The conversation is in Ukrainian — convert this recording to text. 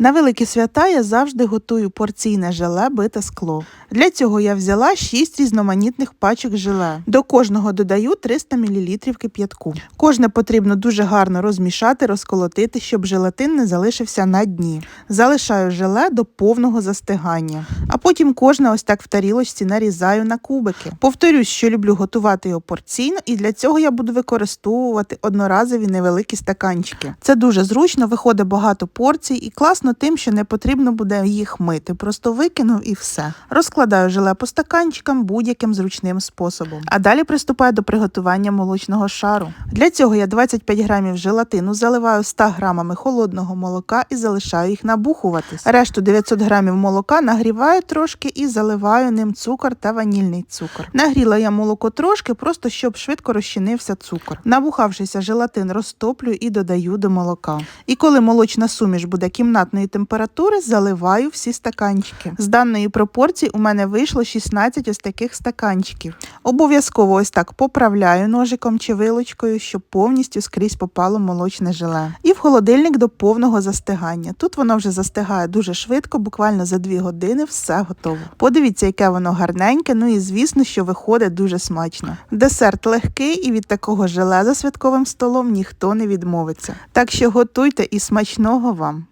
На великі свята я завжди готую порційне желе бите скло. Для цього я взяла 6 різноманітних пачок желе. До кожного додаю 300 мл кип'ятку. Кожне потрібно дуже гарно розмішати, розколотити, щоб желатин не залишився на дні. Залишаю желе до повного застигання. А потім кожне ось так в тарілочці нарізаю на кубики. Повторюсь, що люблю готувати його порційно, і для цього я буду використовувати одноразові невеликі стаканчики. Це дуже зручно, виходить багато порцій і класно тим, що не потрібно буде їх мити. Просто викинув і все. Розкладаю желе по стаканчикам будь-яким зручним способом. А далі приступаю до приготування молочного шару. Для цього я 25 грамів желатину заливаю 100 грамами холодного молока і залишаю їх набухуватись. Решту 900 грамів молока нагріваю трошки і заливаю ним цукор та ванільний цукор. Нагріла я молоко трошки, просто щоб швидко розчинився цукор. Набухавшися желатин розтоплюю і додаю до молока. І коли молочна суміш буде кімнатної температури, заливаю всі стаканчики. З даної пропорції у мене вийшло 16 ось таких стаканчиків. Обов'язково ось так поправляю ножиком чи вилочкою, щоб повністю скрізь попало молочне желе. І в холодильник до повного застигання. Тут воно вже застигає дуже швидко, буквально за 2 години все готово. Подивіться, яке воно гарненьке, ну і звісно, що виходить дуже смачно. Десерт легкий і від такого желе за святковим столом ніхто не відмовиться. Так що готуйте і смачного вам!